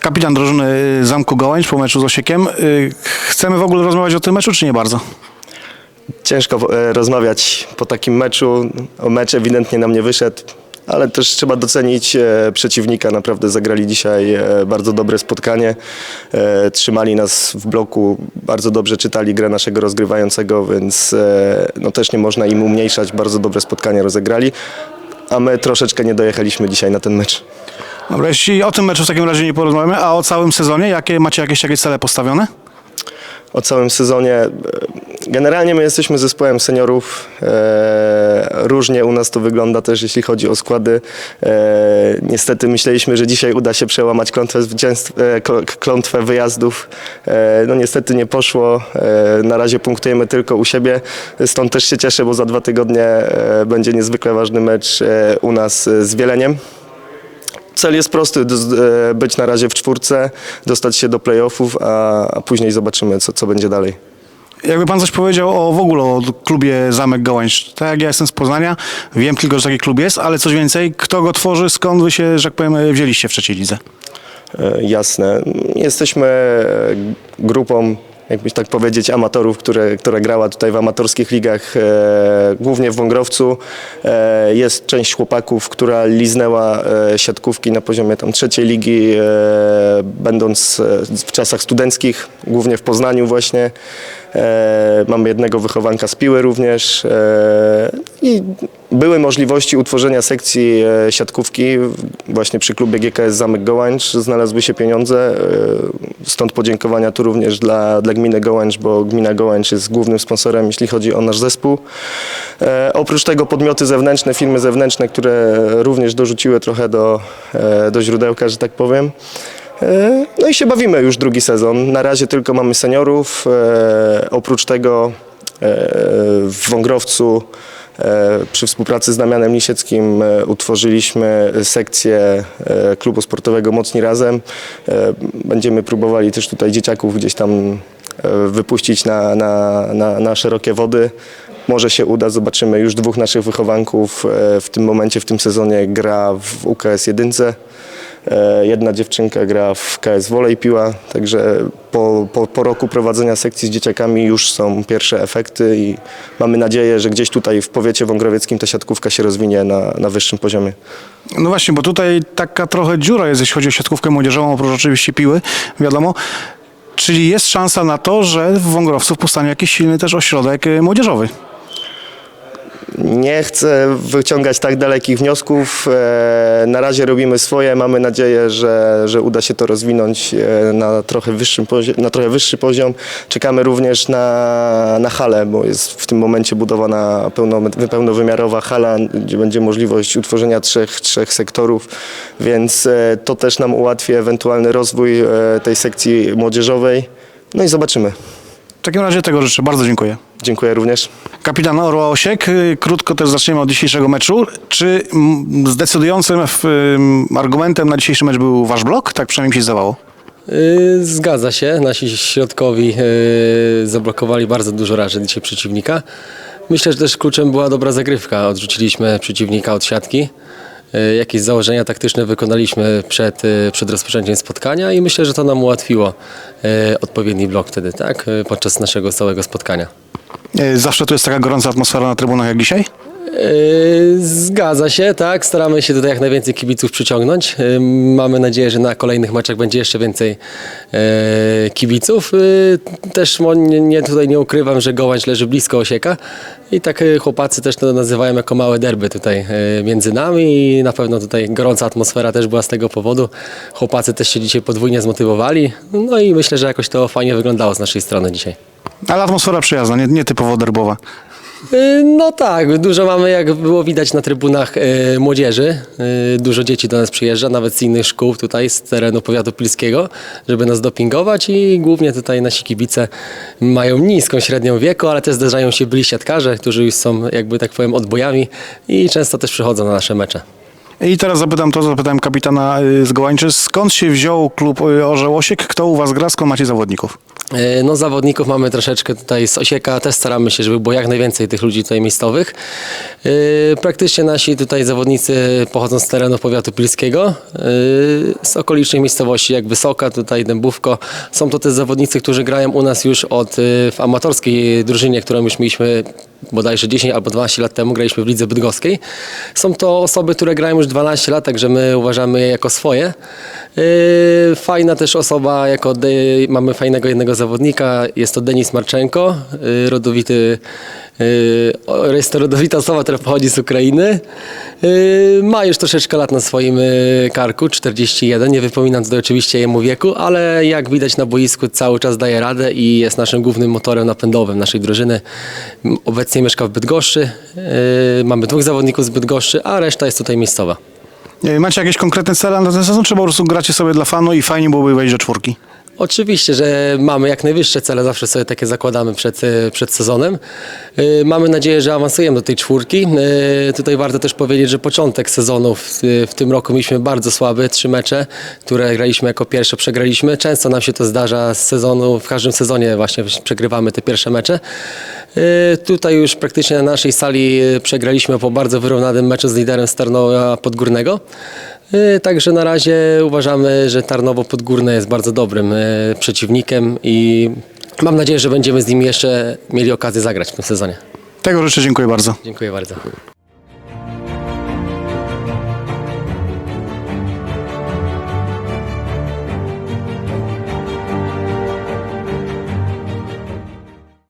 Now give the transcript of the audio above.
Kapitan drużyny y, Zamku Gołańcz po meczu z Osiekiem. Y, Chcemy w ogóle rozmawiać o tym meczu, czy nie bardzo? Ciężko e, rozmawiać po takim meczu. O mecz ewidentnie nam nie wyszedł, ale też trzeba docenić e, przeciwnika. Naprawdę zagrali dzisiaj e, bardzo dobre spotkanie. Trzymali nas w bloku, bardzo dobrze czytali grę naszego rozgrywającego, więc no też nie można im umniejszać. Bardzo dobre spotkanie rozegrali, a my troszeczkę nie dojechaliśmy dzisiaj na ten mecz. Dobra, jeśli o tym meczu w takim razie nie porozmawiamy, a o całym sezonie, jakie macie jakieś cele postawione? o całym sezonie. E, Generalnie my jesteśmy zespołem seniorów. E, różnie u nas to wygląda też, jeśli chodzi o składy. E, niestety myśleliśmy, że dzisiaj uda się przełamać klątwę, klątwę wyjazdów. No niestety nie poszło. Na razie punktujemy tylko u siebie. Stąd też się cieszę, bo za dwa tygodnie będzie niezwykle ważny mecz u nas z Wieleniem. Cel jest prosty, e, być na razie w czwórce, dostać się do playoffów, a, później zobaczymy, co, co będzie dalej. Jakby pan coś powiedział o w ogóle o klubie Zamek Gołańcz. Tak jak ja jestem z Poznania, wiem tylko, że taki klub jest, ale coś więcej, kto go tworzy, skąd wy się, że tak powiem, wzięliście w trzeciej lidze? E, Jasne. Jesteśmy e, grupą, jakbyś tak powiedzieć, amatorów, które, która grała tutaj w amatorskich ligach, e, głównie w Wągrowcu. E, jest część chłopaków, która liznęła e, siatkówki na poziomie tam trzeciej ligi, e, będąc e, w czasach studenckich, głównie w Poznaniu właśnie. E, mamy jednego wychowanka z Piły również e, i były możliwości utworzenia sekcji e, siatkówki właśnie przy klubie GKS Zamek Gołańcz. Znalazły się pieniądze, e, stąd podziękowania tu również dla, dla gminy Gołańcz, bo gmina Gołańcz jest głównym sponsorem, jeśli chodzi o nasz zespół. E, Oprócz tego podmioty zewnętrzne, firmy zewnętrzne, które również dorzuciły trochę do, e, do źródełka, że tak powiem. No i się bawimy już drugi sezon. Na razie tylko mamy seniorów. Oprócz tego w Wągrowcu przy współpracy z Damianem Lisieckim e, utworzyliśmy sekcję e, klubu sportowego Mocni Razem. E, Będziemy próbowali też tutaj dzieciaków gdzieś tam e, wypuścić na, na, na, na szerokie wody. Może się uda, zobaczymy. Już dwóch naszych wychowanków e, w tym momencie, w tym sezonie gra w UKS 1. E, Jedna dziewczynka gra w KS Wolej Piła, także po, po, po roku prowadzenia sekcji z dzieciakami już są pierwsze efekty i mamy nadzieję, że gdzieś tutaj w powiecie wągrowieckim ta siatkówka się rozwinie na, na wyższym poziomie. No właśnie, bo tutaj taka trochę dziura jest, jeśli chodzi o siatkówkę młodzieżową, oprócz oczywiście piły, wiadomo. Czyli jest szansa na to, że w Wągrowcu powstanie jakiś silny też ośrodek y, młodzieżowy. Nie chcę wyciągać tak dalekich wniosków. E, Na razie robimy swoje. Mamy nadzieję, że, że uda się to rozwinąć e, na trochę, wyższym na trochę wyższy poziom. Czekamy również na, na halę, bo jest w tym momencie budowana pełno, pełnowymiarowa hala, gdzie będzie możliwość utworzenia trzech, trzech sektorów, więc e, to też nam ułatwi ewentualny rozwój tej sekcji młodzieżowej. No i zobaczymy. W takim razie tego życzę. Bardzo dziękuję. Dziękuję również. Kapitan Orła Osiek, y, krótko też zaczniemy od dzisiejszego meczu. Czy zdecydującym argumentem na dzisiejszy mecz był wasz blok? Tak przynajmniej się zdawało. Yy, Zgadza się. Nasi środkowi yy, zablokowali bardzo dużo razy dzisiaj przeciwnika. Myślę, że też kluczem była dobra zagrywka. Odrzuciliśmy przeciwnika od siatki. Jakieś założenia taktyczne wykonaliśmy przed, przed rozpoczęciem spotkania i myślę, że to nam ułatwiło odpowiedni blok wtedy, tak? Podczas naszego całego spotkania. Y, Zawsze tu jest taka gorąca atmosfera na trybunach jak dzisiaj? Yy, Zgadza się, tak. Staramy się tutaj jak najwięcej kibiców przyciągnąć. Yy, Mamy nadzieję, że na kolejnych meczach będzie jeszcze więcej yy, kibiców. Też nie, tutaj nie ukrywam, że Gołańcz leży blisko Osieka i tak chłopacy też to nazywają jako małe derby tutaj między nami i na pewno tutaj gorąca atmosfera też była z tego powodu. Chłopacy też się dzisiaj podwójnie zmotywowali. No i myślę, że jakoś to fajnie wyglądało z naszej strony dzisiaj. Ale atmosfera przyjazna, nie, nie typowo derbowa. Y, No tak, dużo mamy, jak było widać na trybunach y, młodzieży. Y, dużo dzieci do nas przyjeżdża, nawet z innych szkół tutaj, z terenu powiatu pilskiego, żeby nas dopingować i głównie tutaj nasi kibice mają niską średnią wieku, ale też zdarzają się byli siatkarze, którzy już są jakby tak powiem odbojami i często też przychodzą na nasze mecze. I teraz zapytam to, zapytałem kapitana z Gołańczy. Skąd się wziął klub y, Orzeł Osiek? Kto u was gra? Skąd macie zawodników? E, No zawodników mamy troszeczkę tutaj z Osieka, też staramy się, żeby było jak najwięcej tych ludzi tutaj miejscowych. E, Praktycznie nasi tutaj zawodnicy pochodzą z terenów powiatu pilskiego, e, z okolicznych miejscowości jak Wysoka, tutaj Dębówko. Są to też zawodnicy, którzy grają u nas już od, w amatorskiej drużynie, którą już mieliśmy bodajże 10 albo 12 lat temu, graliśmy w lidze bydgoskiej. Są to osoby, które grają już 12 lat, także my uważamy je jako swoje. Yy, Fajna też osoba, jako de, mamy fajnego jednego zawodnika, jest to Denis Marczenko, yy, rodowity, yy, jest to rodowita osoba, która pochodzi z Ukrainy. Ma już troszeczkę lat na swoim karku, 41, nie wypominam tutaj oczywiście jemu wieku, ale jak widać na boisku cały czas daje radę i jest naszym głównym motorem napędowym naszej drużyny. Obecnie mieszka w Bydgoszczy, mamy dwóch zawodników z Bydgoszczy, a reszta jest tutaj miejscowa. Macie jakieś konkretne cele na ten sezon, czy po prostu gracie sobie dla fanu i fajnie byłoby wejść do czwórki? Oczywiście, że mamy jak najwyższe cele, zawsze sobie takie zakładamy przed, e, przed sezonem. E, Mamy nadzieję, że awansujemy do tej czwórki. E, Tutaj warto też powiedzieć, że początek sezonu w, w tym roku mieliśmy bardzo słaby, trzy mecze, które graliśmy jako pierwsze, przegraliśmy. Często nam się to zdarza z sezonu, w każdym sezonie właśnie przegrywamy te pierwsze mecze. Tutaj już praktycznie na naszej sali przegraliśmy po bardzo wyrównanym meczu z liderem Starnowa Podgórnego. E, Także na razie uważamy, że Tarnowo Podgórne jest bardzo dobrym e, przeciwnikiem i mam nadzieję, że będziemy z nimi jeszcze mieli okazję zagrać w tym sezonie. Tego życzę, dziękuję bardzo. Dziękuję bardzo.